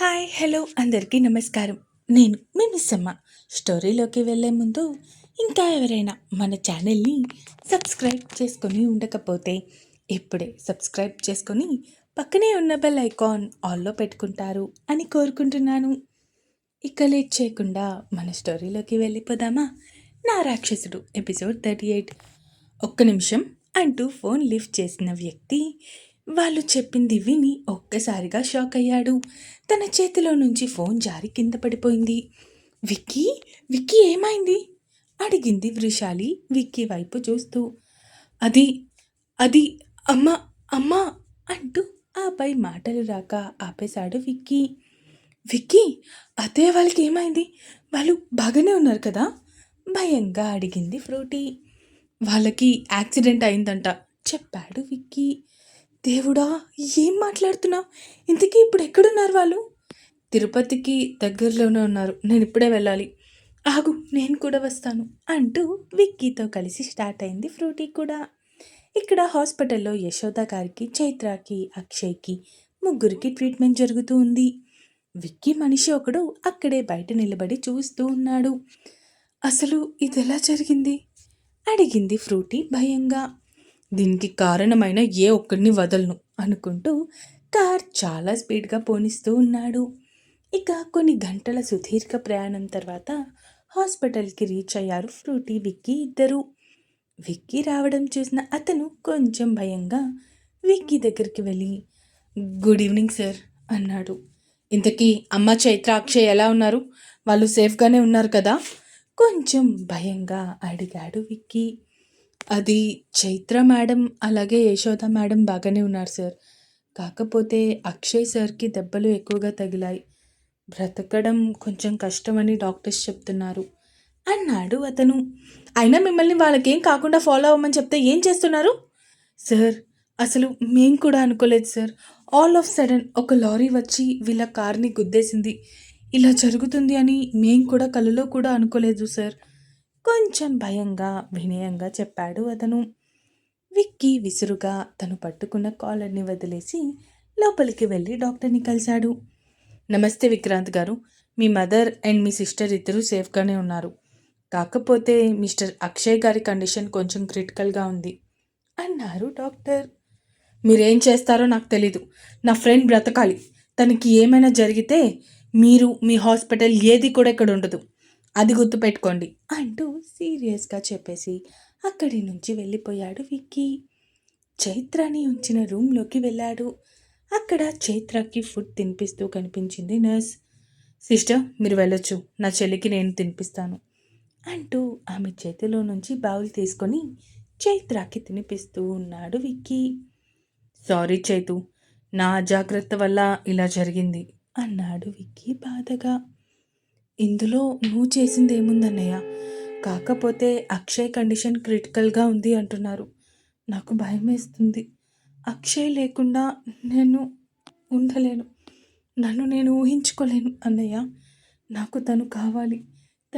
Hi hello అందరికీ నమస్కారం. నేను మీ మిస్సమ్మ స్టోరీలోకి వెళ్ళే ముందు ఇంకా ఎవరైనా మన ఛానల్ని సబ్స్క్రైబ్ చేసుకొని ఉండకపోతే ఇప్పుడే సబ్స్క్రైబ్ చేసుకొని పక్కనే ఉన్న బెల్ ఐకాన్ ఆల్లో పెట్టుకుంటారు అని కోరుకుంటున్నాను. ఇక లేట్ చేయకుండా మన స్టోరీలోకి వెళ్ళిపోదామా? నా రాక్షసుడు ఎపిసోడ్ థర్టీ ఎయిట్. ఒక్క నిమిషం అంటూ ఫోన్ లిఫ్ట్ చేసిన వ్యక్తి వాళ్ళు చెప్పింది విని ఒక్కసారిగా షాక్ అయ్యాడు. తన చేతిలో నుంచి ఫోన్ జారి కింద పడిపోయింది. విక్కీ విక్కీ ఏమైంది? అడిగింది వృషాలి విక్కీ వైపు చూస్తూ. అది అది అమ్మ అమ్మ అంటూ ఆపై మాటలు రాక ఆపేశాడు విక్కీ. విక్కీ అత్తయ్య వాళ్ళకి ఏమైంది? వాళ్ళు బాగానే ఉన్నారు కదా? భయంగా అడిగింది ఫ్రూటీ. వాళ్ళకి యాక్సిడెంట్ అయిందంట చెప్పాడు విక్కీ. దేవుడా ఏం మాట్లాడుతున్నావు? ఇంతకీ ఇప్పుడు ఎక్కడున్నారు వాళ్ళు? తిరుపతికి దగ్గరలోనే ఉన్నారు. నేను ఇప్పుడే వెళ్ళాలి. ఆగు నేను కూడా వస్తాను అంటూ విక్కీతో కలిసి స్టార్ట్ అయింది ఫ్రూటీ కూడా. ఇక్కడ హాస్పిటల్లో యశోద గారికి చైత్రకి అక్షయ్కి ముగ్గురికి ట్రీట్మెంట్ జరుగుతూ ఉంది. విక్కీ మనిషి ఒకడు అక్కడే బయట నిలబడి చూస్తూ ఉన్నాడు. అసలు ఇది ఎలా జరిగింది? అడిగింది ఫ్రూటీ భయంగా. దీనికి కారణమైన ఏ ఒక్కడిని వదలను అనుకుంటూ కార్ చాలా స్పీడ్గా పోనిస్తూ ఉన్నాడు. ఇక కొన్ని గంటల సుదీర్ఘ ప్రయాణం తర్వాత హాస్పిటల్కి రీచ్ అయ్యారు ఫ్రూటీ విక్కీ ఇద్దరు. విక్కీ రావడం చూసిన అతను కొంచెం భయంగా విక్కీ దగ్గరికి వెళ్ళి గుడ్ ఈవినింగ్ సార్ అన్నాడు. ఇంతకీ అమ్మ చైత్ర అక్షయ్ ఎలా ఉన్నారు? వాళ్ళు సేఫ్గానే ఉన్నారు కదా? కొంచెం భయంగా అడిగాడు విక్కీ. అది చైత్ర మేడం అలాగే యశోద మేడం బాగానే ఉన్నారు సార్. కాకపోతే అక్షయ్ సార్కి దెబ్బలు ఎక్కువగా తగిలాయి. బ్రతకడం కొంచెం కష్టమని డాక్టర్స్ చెప్తున్నారు. అన్నాడు అతను. అయినా మిమ్మల్ని వాళ్ళకేం కాకుండా ఫాలో అవ్వమని చెప్తే ఏం చేస్తున్నారు? సార్ అసలు మేం కూడా అనుకోలేదు సార్. ఆల్ ఆఫ్ సడన్ ఒక లారీ వచ్చి వీళ్ళ కార్ని గుద్దేసింది. ఇలా జరుగుతుంది అని మేం కూడా కలలో కూడా అనుకోలేదు సార్. కొంచెం భయంగా వినయంగా చెప్పాడు అతను. విక్కీ విసురుగా తను పట్టుకున్న కాలర్ని వదిలేసి లోపలికి వెళ్ళి డాక్టర్ని కలిశాడు. నమస్తే విక్రాంత్ గారు. మీ మదర్ అండ్ మీ సిస్టర్ ఇద్దరూ సేఫ్గానే ఉన్నారు. కాకపోతే మిస్టర్ అక్షయ్ గారి కండిషన్ కొంచెం క్రిటికల్గా ఉంది అన్నారు డాక్టర్. మీరేం చేస్తారో నాకు తెలీదు. నా ఫ్రెండ్ బ్రతకాలి. తనకి ఏమైనా జరిగితే మీరు మీ హాస్పిటల్ ఏది కూడా ఇక్కడ ఉండదు. అది గుర్తుపెట్టుకోండి అంటూ సీరియస్గా చెప్పేసి అక్కడి నుంచి వెళ్ళిపోయాడు విక్కీ. చైత్రాని ఉంచిన రూమ్లోకి వెళ్ళాడు. అక్కడ చైత్రకి ఫుడ్ తినిపిస్తూ కనిపించింది నర్స్. సిస్టర్ మీరు వెళ్ళొచ్చు. నా చెల్లికి నేను తినిపిస్తాను అంటూ ఆమె చేతిలో నుంచి బౌల్ తీసుకొని చైత్రాకి తినిపిస్తూ ఉన్నాడు విక్కీ. సారీ చైతు నా అజాగ్రత్త వల్ల ఇలా జరిగింది అన్నాడు విక్కీ బాధగా. ఇందులో నువ్వు చేసింది ఏముందన్నయ్య? కాకపోతే అక్షయ్ కండిషన్ క్రిటికల్గా ఉంది అంటున్నారు. నాకు భయం వేస్తుంది అక్షయ్ లేకుండా నేను ఉండలేను. నన్ను నేను ఊహించుకోలేను అన్నయ్య. నాకు తను కావాలి.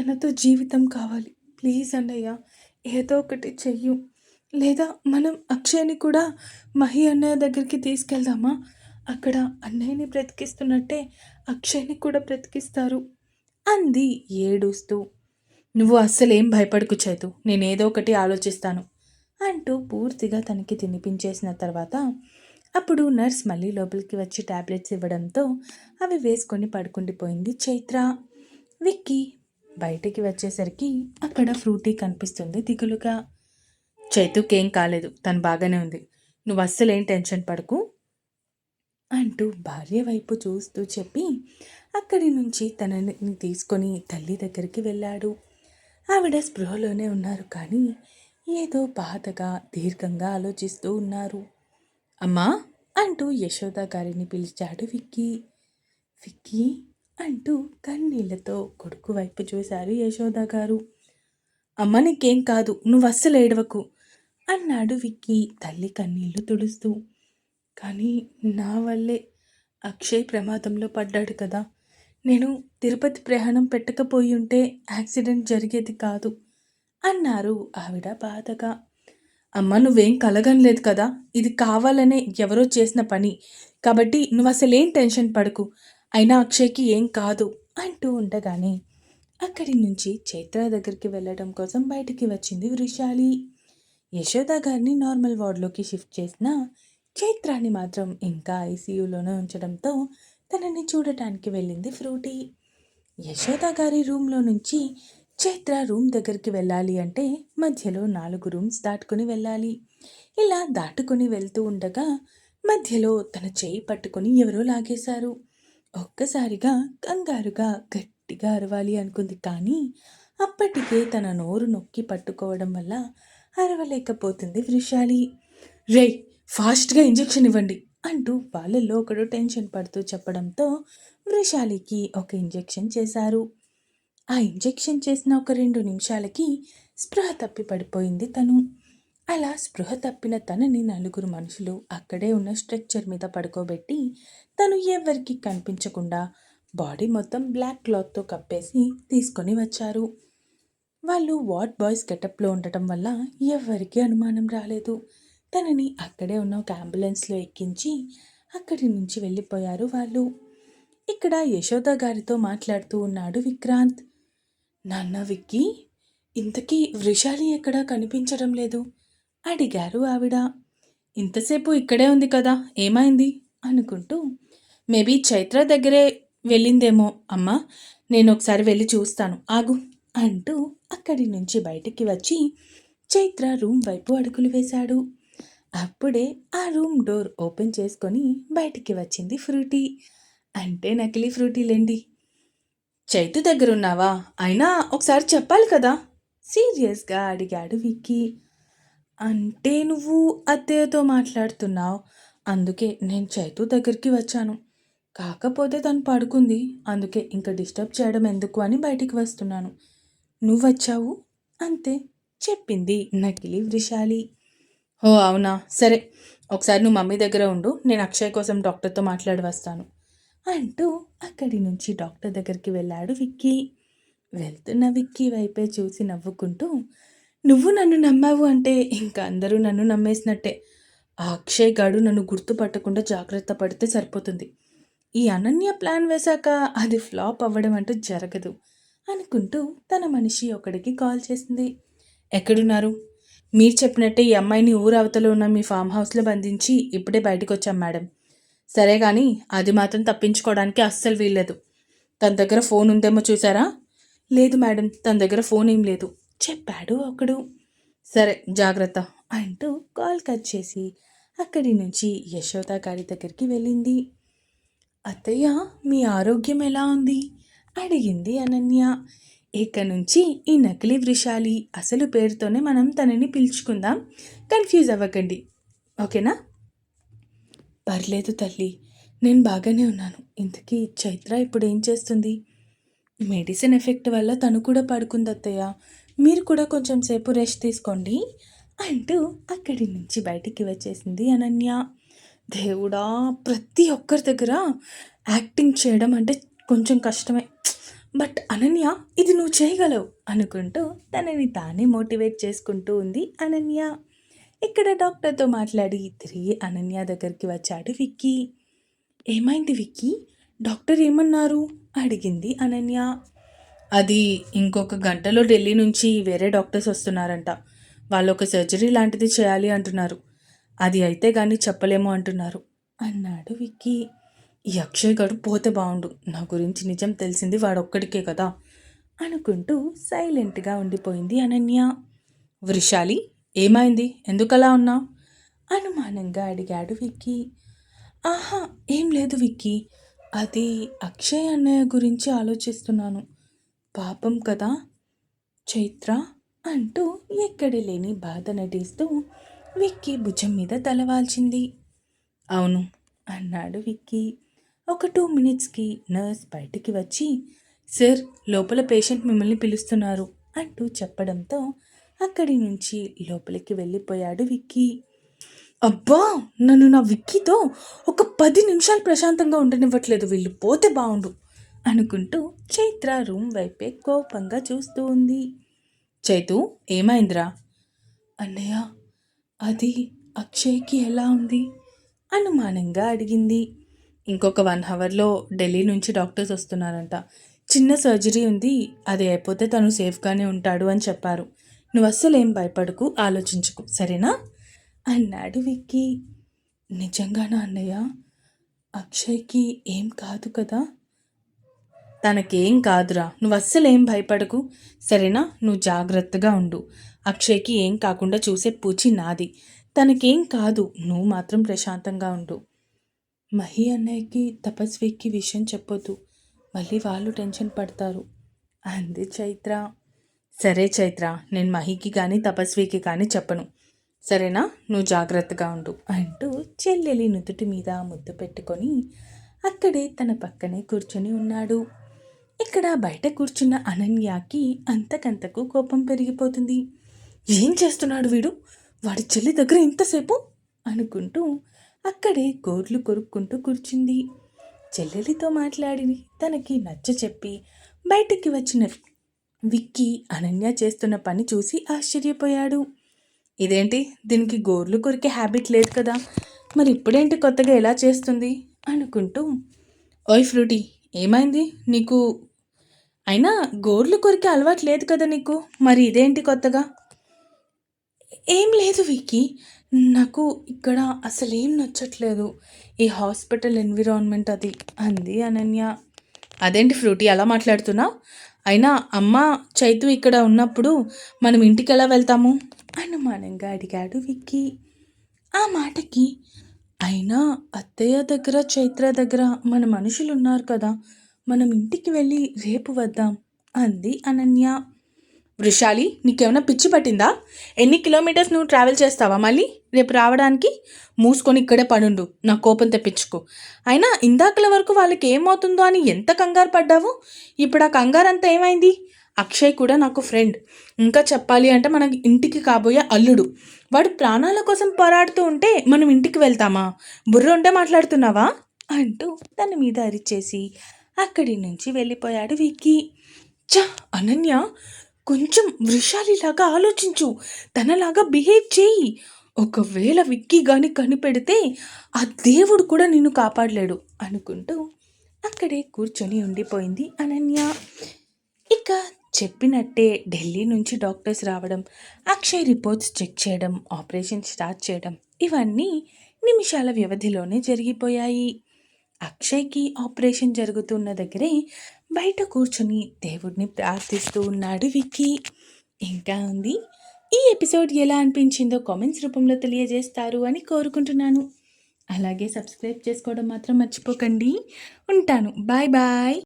తనతో జీవితం కావాలి. ప్లీజ్ అన్నయ్య ఏదో ఒకటి చెయ్యు. లేదా మనం అక్షయ్ని కూడా మహి అన్నయ్య దగ్గరికి తీసుకెళ్దామా? అక్కడ అన్నయ్యని బ్రతికిస్తున్నట్టే అక్షయ్ని కూడా బ్రతికిస్తారు. అంది ఏడుస్తూ. నువ్వు అస్సలేం భయపడకు చేతు నేనేదో ఒకటి ఆలోచిస్తాను అంటూ పూర్తిగా తనకి తినిపించేసిన తర్వాత అప్పుడు నర్స్ మళ్ళీ లోపలికి వచ్చి టాబ్లెట్స్ ఇవ్వడంతో అవి వేసుకొని పడుకుండిపోయింది చైత్ర. విక్కీ బయటికి వచ్చేసరికి అక్కడ ఫ్రూటీ కనిపిస్తుంది దిగులుగా. చైతుకేం కాలేదు తను బాగానే ఉంది. నువ్వు అస్సలేం టెన్షన్ పడకు అంటూ భార్య వైపు చూస్తూ చెప్పి అక్కడి నుంచి తనని తీసుకొని తల్లి దగ్గరికి వెళ్ళాడు. ఆవిడ స్పృహలోనే ఉన్నారు కానీ ఏదో బాధగా దీర్ఘంగా ఆలోచిస్తూ ఉన్నారు. అమ్మా అంటూ యశోద గారిని పిలిచాడు విక్కీ. విక్కీ అంటూ కన్నీళ్ళతో కొడుకు వైపు చూశారు యశోద గారు. అమ్మ నీకేం కాదు నువ్వు అస్సలు ఏడవకు అన్నాడు విక్కీ తల్లి కన్నీళ్ళు తుడుస్తూ. కానీ నా వల్లే అక్షయ్ ప్రమాదంలో పడ్డాడు కదా నేను తిరుపతి ప్రయాణం పెట్టకపోయి ఉంటే యాక్సిడెంట్ జరిగేది కాదు అన్నారు ఆవిడ బాధగా. అమ్మ నువ్వేం కలగనలేదు కదా. ఇది కావాలనే ఎవరో చేసిన పని. కాబట్టి నువ్వు అసలేం టెన్షన్ పడకు. అయినా అక్షయ్కి ఏం కాదు అంటూ ఉండగానే అక్కడి నుంచి చైత్ర దగ్గరికి వెళ్ళడం కోసం బయటికి వచ్చింది వృషాలి. యశోద గారిని నార్మల్ వార్డులోకి షిఫ్ట్ చేసిన చైత్రాన్ని మాత్రం ఇంకా ఐసీయూలోనే ఉంచడంతో తనని చూడటానికి వెళ్ళింది ఫ్రూటీ. యశోద గారి రూమ్లో నుంచి చైత్ర రూమ్ దగ్గరికి వెళ్ళాలి అంటే మధ్యలో నాలుగు రూమ్స్ దాటుకుని వెళ్ళాలి. ఇలా దాటుకుని వెళ్తూ ఉండగా మధ్యలో తన చేయి పట్టుకొని ఎవరో లాగేశారు. ఒక్కసారిగా కంగారుగా గట్టిగా అరవాలి అనుకుంది కానీ అప్పటికే తన నోరు నొక్కి పట్టుకోవడం వల్ల అరవలేకపోతుంది వృషాలి. రే ఫాస్ట్గా ఇంజెక్షన్ ఇవ్వండి. అంటూ వాళ్ళల్లో ఒకడు టెన్షన్ పడుతూ చెప్పడంతో వృషాలికి ఒక ఇంజెక్షన్ చేశారు. ఆ ఇంజెక్షన్ చేసిన ఒక రెండు నిమిషాలకి స్పృహ తప్పి పడిపోయింది తను. అలా స్పృహ తప్పిన తనని నలుగురు మనుషులు అక్కడే ఉన్న స్ట్రక్చర్ మీద పడుకోబెట్టి తను ఎవరికి కనిపించకుండా బాడీ మొత్తం బ్లాక్ క్లాత్తో కప్పేసి తీసుకొని వచ్చారు. వాళ్ళు వార్డ్ బాయ్స్ గెటప్లో ఉండటం వల్ల ఎవరికీ అనుమానం రాలేదు. తనని అక్కడే ఉన్న ఒక అంబులెన్స్లో ఎక్కించి అక్కడి నుంచి వెళ్ళిపోయారు వాళ్ళు. ఇక్కడ యశోద గారితో మాట్లాడుతూ ఉన్నాడు విక్రాంత్. నాన్న విక్కి ఇంతకీ వృషాలి ఎక్కడా కనిపించడం లేదు? అడిగారు ఆవిడ. ఇంతసేపు ఇక్కడే ఉంది కదా ఏమైంది? అనుకుంటూ. మేబీ చైత్ర దగ్గరే వెళ్ళిందేమో అమ్మా నేను ఒకసారి వెళ్ళి చూస్తాను ఆగు అంటూ అక్కడి నుంచి బయటికి వచ్చి చైత్ర రూమ్ వైపు అడుగులు వేశాడు. అప్పుడే ఆ రూమ్ డోర్ ఓపెన్ చేసుకొని బయటికి వచ్చింది ఫ్రూటీ. అంటే నకిలీ ఫ్రూటీలేండి చైతు దగ్గరున్నావా? అయినా ఒకసారి చెప్పాలి కదా? సీరియస్గా అడిగాడు విక్కీ. అంటే నువ్వు అత్తయ్యతో మాట్లాడుతున్నావు. అందుకే నేను చైతు దగ్గరికి వచ్చాను. కాకపోతే తను పడుకుంది. అందుకే ఇంకా డిస్టర్బ్ చేయడం ఎందుకు అని బయటికి వస్తున్నాను. నువ్వు వచ్చావు అంతే చెప్పింది నకిలీ వృషాలి. ఓ అవునా? సరే ఒకసారి నువ్వు మమ్మీ దగ్గర ఉండు నేను అక్షయ్ కోసం డాక్టర్తో మాట్లాడి వస్తాను. అంటూ అక్కడి నుంచి డాక్టర్ దగ్గరికి వెళ్ళాడు విక్కీ. వెళ్తున్న విక్కీ వైపే చూసి నవ్వుకుంటూ నువ్వు నన్ను నమ్మావు అంటే ఇంకా అందరూ నన్ను నమ్మేసినట్టే. ఆ అక్షయ్ గాడు నన్ను గుర్తుపట్టకుండా జాగ్రత్త పడితే సరిపోతుంది. ఈ అనన్య ప్లాన్ వేశాక అది ఫ్లాప్ అవ్వడం అంటూ జరగదు అనుకుంటూ తన మనిషి ఒకడికి కాల్ చేసింది. ఎక్కడున్నారు? మీరు చెప్పినట్టే ఈ అమ్మాయిని ఊరు ఉన్న మీ ఫామ్ హౌస్లో బంధించి ఇప్పుడే బయటకు వచ్చాం మేడం. సరే కానీ అది మాత్రం తప్పించుకోవడానికి అస్సలు వీల్లేదు. తన దగ్గర ఫోన్ ఉందేమో చూసారా? లేదు మేడం తన దగ్గర ఫోన్ ఏం లేదు. చెప్పాడు ఒకడు. సరే జాగ్రత్త అంటూ కాల్ కట్ చేసి అక్కడి నుంచి యశోద గారి దగ్గరికి వెళ్ళింది. అత్తయ్య మీ ఆరోగ్యం ఎలా ఉంది? అడిగింది అనన్య. ఇక నుంచి ఈ నకిలీ వృషాలి అసలు పేరుతోనే మనం తనని పిలుచుకుందాం. కన్ఫ్యూజ్ అవ్వకండి. ఓకేనా? పర్లేదు తల్లి. నేను బాగానే ఉన్నాను. ఇంతకీ చైత్ర ఇప్పుడు ఏం చేస్తుంది? మెడిసిన్ ఎఫెక్ట్ వల్ల తను కూడా పడుకుంది అత్తయ్య. మీరు కూడా కొంచెం సేపు రెస్ట్ తీసుకోండి అంటూ అక్కడి నుంచి బయటికి వచ్చేసింది అనన్య. దేవుడా ప్రతి ఒక్కరి దగ్గర యాక్టింగ్ చేయడం అంటే కొంచెం కష్టమే. బట్ అనన్య ఇది నువ్వు చేయగలవు అనుకుంటూ తనని తానే మోటివేట్ చేసుకుంటూ ఉంది అనన్య. ఇక్కడ డాక్టర్తో మాట్లాడి తిరిగి అనన్య దగ్గరికి వచ్చాడు విక్కీ. ఏమైంది విక్కీ? డాక్టర్ ఏమన్నారు? అడిగింది అనన్య. అది ఇంకొక గంటలో ఢిల్లీ నుంచి వేరే డాక్టర్స్ వస్తున్నారంట. వాళ్ళు ఒక సర్జరీ లాంటిది చేయాలి అంటున్నారు. అది అయితే కానీ చెప్పలేము అంటున్నారు అన్నాడు విక్కీ. ఈ అక్షయ్ గడు పోతే బాగుండు. నా గురించి నిజం తెలిసింది వాడొక్కడికే కదా? అనుకుంటూ సైలెంట్గా ఉండిపోయింది అనన్య. వృషాలి ఏమైంది? ఎందుకలా ఉన్నా? అనుమానంగా అడిగాడు విక్కీ. ఆహా ఏం లేదు విక్కీ. అది అక్షయ్ అన్నయ్య గురించి ఆలోచిస్తున్నాను. పాపం కదా? చైత్ర అంటూ ఎక్కడి లేని బాధ నటిస్తూ విక్కీ భుజం మీద తలవాల్చింది. అవును అన్నాడు విక్కీ. ఒక టూ మినిట్స్కి నర్స్ బయటికి వచ్చి సార్ లోపల పేషెంట్ మిమ్మల్ని పిలుస్తున్నారు అంటూ చెప్పడంతో అక్కడి నుంచి లోపలికి వెళ్ళిపోయాడు విక్కీ. అబ్బా! నన్ను నా విక్కీతో ఒక పది నిమిషాలు ప్రశాంతంగా ఉండనివ్వట్లేదు వీళ్ళు పోతే బాగుండు అనుకుంటూ చైత్ర రూమ్ వైపే కోపంగా చూస్తూ ఉంది. చైతు ఏమైందిరా? అన్నయ్య అది అక్షయ్కి ఎలా ఉంది? అనుమానంగా అడిగింది. ఇంకొక వన్ అవర్లో ఢిల్లీ నుంచి డాక్టర్స్ వస్తున్నారంట. చిన్న సర్జరీ ఉంది అది అయిపోతే తను సేఫ్గానే ఉంటాడు అని చెప్పారు. నువ్వు అస్సలు ఏం భయపడకు ఆలోచించుకు సరేనా? అన్నాడు విక్కీ. నిజంగానా అన్నయ్య? అక్షయ్కి ఏం కాదు కదా? తనకేం కాదురా నువ్వు అస్సలు ఏం భయపడకు. సరేనా? నువ్వు జాగ్రత్తగా ఉండు. అక్షయ్కి ఏం కాకుండా చూసే పూచి నాది. తనకేం కాదు నువ్వు మాత్రం ప్రశాంతంగా ఉండు. మహి అన్నయ్యకి తపస్వికి విషయం చెప్పొద్దు. మళ్ళీ వాళ్ళు టెన్షన్ పడతారు. అంది చైత్ర. సరే చైత్ర నేను మహికి కానీ తపస్వికి కానీ చెప్పను. సరేనా? నువ్వు జాగ్రత్తగా ఉండు అంటూ చెల్లెలి నుదుటి మీద ముద్దు పెట్టుకొని అక్కడే తన పక్కనే కూర్చొని ఉన్నాడు. ఇక్కడ బయట కూర్చున్న అనన్యకి అంతకంతకు కోపం పెరిగిపోతుంది. ఏం చేస్తున్నాడు వీడు? వాడి చెల్లి దగ్గర ఇంతసేపు? అనుకుంటూ అక్కడే గోర్లు కొరుక్కుంటూ కూర్చుంది. చెల్లెలితో మాట్లాడి తనకి నచ్చ చెప్పి బయటికి వచ్చిన విక్కీ అనన్య చేస్తున్న పని చూసి ఆశ్చర్యపోయాడు. ఇదేంటి? దీనికి గోర్లు కొరికే హ్యాబిట్ లేదు కదా. మరి ఇప్పుడేంటి కొత్తగా ఎలా చేస్తుంది? అనుకుంటూ ఓయ్ ఫ్రూటీ ఏమైంది? నీకు అయినా గోర్లు కొరికే అలవాటు లేదు కదా నీకు? మరి ఇదేంటి కొత్తగా? ఏం లేదు విక్కీ. నాకు ఇక్కడ అసలేం నచ్చట్లేదు. ఈ హాస్పిటల్ ఎన్విరాన్మెంట్ అది అంది అనన్య. అదేంటి ఫ్రూటీ అలా మాట్లాడుతున్నా అయినా అమ్మ చైతు ఇక్కడ ఉన్నప్పుడు మనం ఇంటికి ఎలా వెళ్తాము? అనుమానంగా అడిగాడు విక్కీ. ఆ మాటకి అయినా అత్తయ్య దగ్గర చైత్ర దగ్గర మన మనుషులు ఉన్నారు కదా మనం ఇంటికి వెళ్ళి రేపు వద్దాం అంది అనన్య. వృషాలి నీకేమైనా పిచ్చి పట్టిందా? ఎన్ని కిలోమీటర్స్ నువ్వు ట్రావెల్ చేస్తావా మళ్ళీ? రేపు రావడానికి? మూసుకొని ఇక్కడే పడుండు. నా కోపం తెప్పించుకో. అయినా ఇందాకల వరకు వాళ్ళకి ఏమవుతుందో అని ఎంత కంగారు పడ్డావు? ఇప్పుడు ఆ కంగారు అంతా ఏమైంది? అక్షయ్ కూడా నాకు ఫ్రెండ్. ఇంకా చెప్పాలి అంటే మన ఇంటికి కాబోయే అల్లుడు. వాడు ప్రాణాల కోసం పోరాడుతూ ఉంటే మనం ఇంటికి వెళ్తామా? బుర్ర ఉంటే మాట్లాడుతున్నావా? అంటూ తన మీద అరిచేసి అక్కడి నుంచి వెళ్ళిపోయాడు విక్కీ. చ అనన్య! కొంచెం వృషాలిలాగా ఆలోచించు. తనలాగా బిహేవ్ చేయి. ఒకవేళ విక్కీ గాని కనిపెడితే ఆ దేవుడు కూడా నిన్ను కాపాడలేడు అనుకుంటూ అక్కడే కూర్చొని ఉండిపోయింది అనన్య. ఇక చెప్పినట్టే ఢిల్లీ నుంచి డాక్టర్స్ రావడం అక్షయ్ రిపోర్ట్స్ చెక్ చేయడం ఆపరేషన్ స్టార్ట్ చేయడం ఇవన్నీ నిమిషాల వ్యవధిలోనే జరిగిపోయాయి. అక్షయ్కి ఆపరేషన్ జరుగుతున్న దగ్గరే బయట కూర్చొని దేవుడిని ప్రార్థిస్తూ ఉన్నాడు విక్కీ. ఇంకా ఉంది ఈ ఎపిసోడ్ ఎలా అనిపించిందో కామెంట్స్ రూపంలో తెలియజేస్తారు అని కోరుకుంటున్నాను. అలాగే సబ్స్క్రైబ్ చేసుకోవడం మాత్రం మర్చిపోకండి. ఉంటాను. Bye bye.